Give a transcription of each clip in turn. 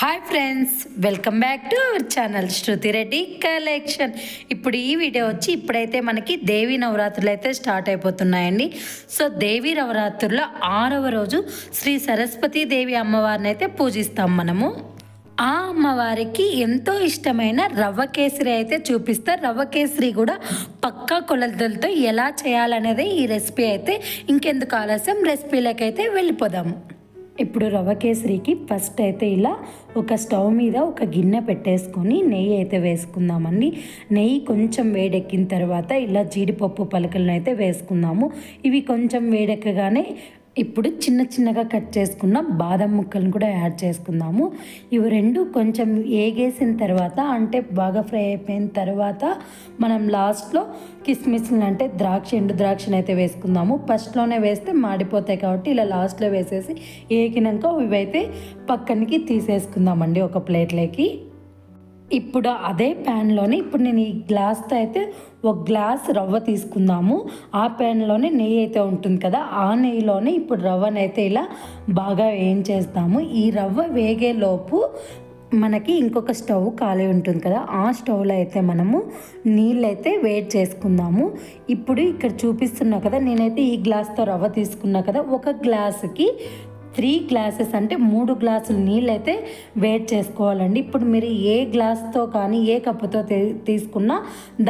Hi friends welcome back to our channel Shruti Reddy collection ఇప్పుడు ఈ video వచ్చి ఇప్పుడైతే మనకి దేవి నవరాత్రులు అయితే స్టార్ట్ అయిపోతున్నాయండి. సో దేవి నవరాత్రుల్లో ఆరవ రోజు శ్రీ సరస్వతీ దేవి అమ్మవారిని అయితే పూజిస్తాం మనము. ఆ అమ్మవారికి ఎంతో ఇష్టమైన రవ్వ కేసరి అయితే చూపిస్తారు రవ్వ కేసరి కూడా పక్కా కొలతలతో ఎలా చేయాలనేది ఈ రెసిపీ అయితే ఇంకెందుకు ఆలస్యం రెసిపీలకైతే వెళ్ళిపోదాము వెళ్ళిపోదాం. ఇప్పుడు రవ్వ కేసరికి ఫస్ట్ అయితే ఇలా ఒక స్టవ్ మీద ఒక గిన్నె పెట్టేసుకొని నెయ్యి అయితే వేసుకుందామండి. నెయ్యి కొంచెం వేడెక్కిన తర్వాత ఇలా జీడిపప్పు పలకలను అయితే వేసుకుందాము. ఇవి కొంచెం వేడెక్కగానే ఇప్పుడు చిన్న చిన్నగా కట్ చేసుకున్న బాదం ముక్కలను కూడా యాడ్ చేసుకుందాము. ఇవి రెండు కొంచెం ఏగేసిన తర్వాత అంటే బాగా ఫ్రై అయిపోయిన తర్వాత మనం లాస్ట్లో కిస్మిస్లు అంటే ద్రాక్ష ఎండు ద్రాక్షను అయితే వేసుకుందాము. ఫస్ట్లోనే వేస్తే మాడిపోతాయి కాబట్టి ఇలా లాస్ట్లో వేసేసి ఏగినాక ఇవైతే పక్కనికి తీసేసుకుందామండి ఒక ప్లేట్లోకి. ఇప్పుడు అదే ప్యాన్లోనే ఇప్పుడు నేను ఈ గ్లాస్తో అయితే ఒక గ్లాస్ రవ్వ తీసుకుందాము. ఆ ప్యాన్లోనే నెయ్యి అయితే ఉంటుంది కదా ఆ నెయ్యిలోనే ఇప్పుడు రవ్వనైతే ఇలా బాగా వేయించేస్తాము. ఈ రవ్వ వేగేలోపు మనకి ఇంకొక స్టవ్ ఖాళీ ఉంటుంది కదా ఆ స్టవ్లో అయితే మనము నీళ్ళైతే అయితే వేడి చేసుకుందాము. ఇప్పుడు ఇక్కడ చూపిస్తున్నా కదా నేనైతే ఈ గ్లాస్తో రవ్వ తీసుకున్నా కదా ఒక గ్లాసుకి త్రీ గ్లాసెస్ అంటే మూడు గ్లాసులు నీళ్ళు అయితే వేట్ చేసుకోవాలండి. ఇప్పుడు మీరు ఏ గ్లాస్తో కానీ ఏ కప్పుతో తీసుకున్నా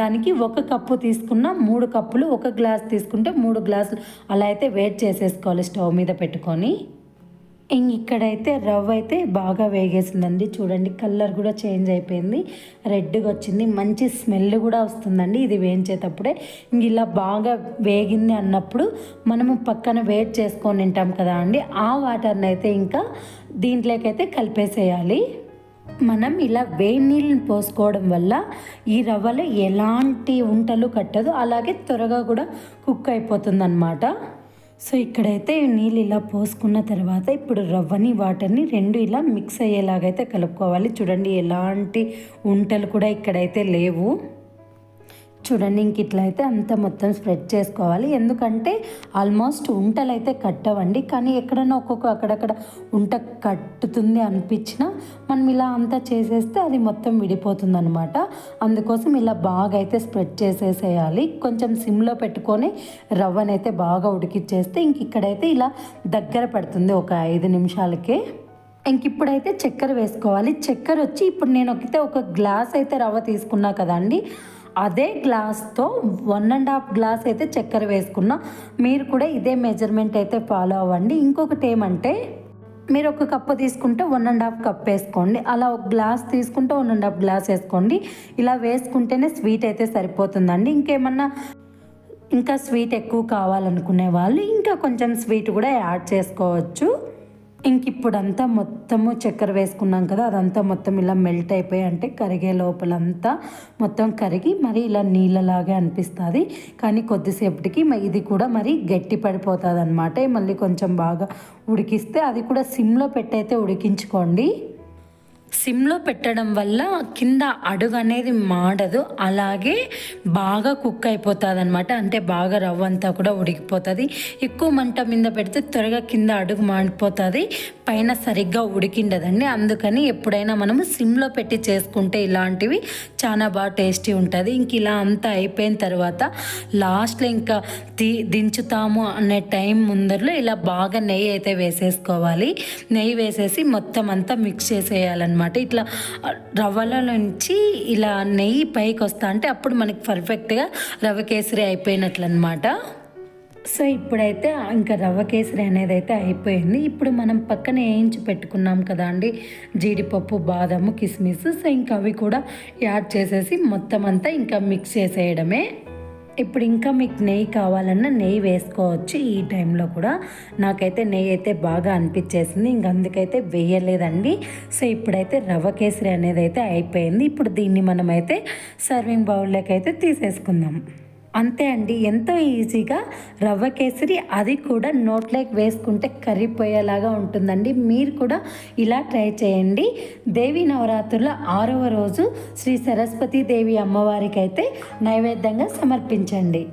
దానికి ఒక కప్పు తీసుకున్నా మూడు కప్పులు ఒక గ్లాస్ తీసుకుంటే మూడు గ్లాసులు. అలా అయితే వేట్ చేసేసుకోవాలి స్టవ్ మీద పెట్టుకొని. ఇక్కడైతే రవ్వ అయితే బాగా వేగేసిందండి. చూడండి కలర్ కూడా చేంజ్ అయిపోయింది. రెడ్గా వచ్చింది. మంచి స్మెల్ కూడా వస్తుందండి ఇది వేయించేటప్పుడే. ఇంక ఇలా బాగా వేగింది అన్నప్పుడు మనము పక్కన వేట్ చేసుకొని తింటాం కదా అండి. ఆ వాటర్ని అయితే ఇంకా దీంట్లోకైతే కలిపేసేయాలి. మనం ఇలా వేడి నీళ్ళని పోసుకోవడం వల్ల ఈ రవ్వలో ఎలాంటి ఉంటలు కట్టదు. అలాగే త్వరగా కూడా కుక్ అయిపోతుంది అన్నమాట సో ఇక్కడైతే నీళ్ళు ఇలా పోసుకున్న తర్వాత ఇప్పుడు రవ్వని వాటర్ని రెండు ఇలా మిక్స్ అయ్యేలాగైతే కలుపుకోవాలి. చూడండి ఎలాంటి ఉంటలు కూడా ఇక్కడైతే లేవు. చూడండి ఇంక ఇట్లా అయితే అంతా మొత్తం స్ప్రెడ్ చేసుకోవాలి. ఎందుకంటే ఆల్మోస్ట్ ఉంటలు అయితే కట్టవండి. కానీ ఎక్కడైనా ఒక్కొక్క అక్కడక్కడ ఉంట కట్టుతుంది అనిపించినా మనం ఇలా అంతా చేసేస్తే అది మొత్తం విడిపోతుంది అనమాట అందుకోసం ఇలా బాగా అయితే స్ప్రెడ్ చేసేసేయాలి. కొంచెం సిమ్లో పెట్టుకొని రవ్వనైతే బాగా ఉడికిచ్చేస్తే ఇంక ఇక్కడైతే ఇలా దగ్గర పడుతుంది ఒక ఐదు నిమిషాలకే. ఇంక ఇప్పుడైతే చక్కెర వేసుకోవాలి. చక్కెర వచ్చి ఇప్పుడు నేను ఒకతే ఒక గ్లాస్ అయితే రవ్వ తీసుకున్నా కదండి అదే గ్లాస్తో వన్ అండ్ హాఫ్ గ్లాస్ అయితే చక్కెర వేసుకున్నా. మీరు కూడా ఇదే మెజర్మెంట్ అయితే ఫాలో అవ్వండి. ఇంకొకటి ఏమంటే మీరు ఒక కప్పు తీసుకుంటే వన్ అండ్ హాఫ్ కప్ వేసుకోండి. అలా ఒక గ్లాస్ తీసుకుంటే వన్ అండ్ హాఫ్ గ్లాస్ వేసుకోండి. ఇలా వేసుకుంటేనే స్వీట్ అయితే సరిపోతుందండి. ఇంకేమన్నా ఇంకా స్వీట్ ఎక్కువ కావాలనుకునే వాళ్ళు ఇంకా కొంచెం స్వీట్ కూడా యాడ్ చేసుకోవచ్చు. ఇంక ఇప్పుడంతా మొత్తము చక్కెర వేసుకున్నాం కదా అదంతా మొత్తం ఇలా మెల్ట్ అయిపోయి అంటే కరిగే లోపలంతా మొత్తం కరిగి మరి ఇలా నీళ్ళలాగే అనిపిస్తుంది. కానీ కొద్దిసేపటికి ఇది కూడా మరి గట్టి పడిపోతుంది అనమాట మళ్ళీ కొంచెం బాగా ఉడికిస్తే అది కూడా సిమ్లో పెట్టయితే ఉడికించుకోండి. సిమ్లో పెట్టడం వల్ల కింద అడుగు అనేది మాడదు అలాగే బాగా కుక్ అయిపోతుంది అనమాట అంటే బాగా రవ్వ అంతా కూడా ఉడికిపోతుంది. ఎక్కువ మంట మీద పెడితే త్వరగా కింద అడుగు మాడిపోతుంది పైన సరిగ్గా ఉడికిండదండి. అందుకని ఎప్పుడైనా మనము సిమ్లో పెట్టి చేసుకుంటే ఇలాంటివి చాలా బాగా టేస్టీ ఉంటుంది. ఇంక ఇలా అంతా అయిపోయిన తర్వాత లాస్ట్లో ఇంకా తీ దించుతాము అనే టైం ముందరలో ఇలా బాగా నెయ్యి అయితే వేసేసుకోవాలి. నెయ్యి వేసేసి మొత్తం అంతా మిక్స్ చేసేయాలన్నమాట. ఇట్లా రవ్వల నుంచి ఇలా నెయ్యి పైకి వస్తా అంటే అప్పుడు మనకి పర్ఫెక్ట్గా రవ్వ కేసరి అయిపోయినట్లు అనమాట సో ఇప్పుడైతే ఇంకా రవ్వ కేసరి అనేది అయితే అయిపోయింది. ఇప్పుడు మనం పక్కన వేయించి పెట్టుకున్నాం కదా అండి జీడిపప్పు బాదము కిస్మిస్. సో ఇంకా అవి కూడా యాడ్ చేసేసి మొత్తం అంతా ఇంకా మిక్స్ చేసేయడమే. ఇప్పుడు ఇంకా మీకు నెయ్యి కావాలన్నా నెయ్యి వేసుకోవచ్చు ఈ టైంలో కూడా. నాకైతే నెయ్యి అయితే బాగా అనిపించేసింది. ఇంక అందుకైతే వేయలేదండి. సో ఇప్పుడైతే రవ్వ కేసరి అనేది అయితే అయిపోయింది. ఇప్పుడు దీన్ని మనమైతే సర్వింగ్ బౌల్లోకి అయితే తీసేసుకుందాం. అంతే అండి. ఎంతో ఈజీగా రవ్వ కేసరి అది కూడా నోట్లోకి వేసుకుంటే కరిగిపోయేలాగా ఉంటుందండి. మీరు కూడా ఇలా ట్రై చేయండి. దేవి నవరాత్రుల ఆరవ రోజు శ్రీ సరస్వతి దేవి అమ్మవారికి అయితే నైవేద్యంగా సమర్పించండి.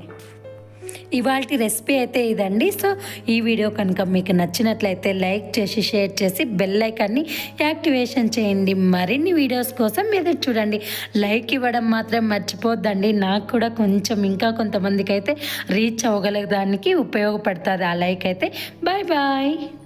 ఇవాళ రెసిపీ అయితే ఇదండి. సో ఈ వీడియో కనుక మీకు నచ్చినట్లయితే లైక్ చేసి షేర్ చేసి బెల్ ఐకాన్ని యాక్టివేషన్ చేయండి. మరిన్ని వీడియోస్ కోసం మీరు చూడండి. లైక్ ఇవ్వడం మాత్రం మర్చిపోద్దండి. నాకు కూడా కొంచెం ఇంకా కొంతమందికి అయితే రీచ్ అవ్వగలగడానికి ఉపయోగపడుతుంది ఆ లైక్ అయితే. Bye bye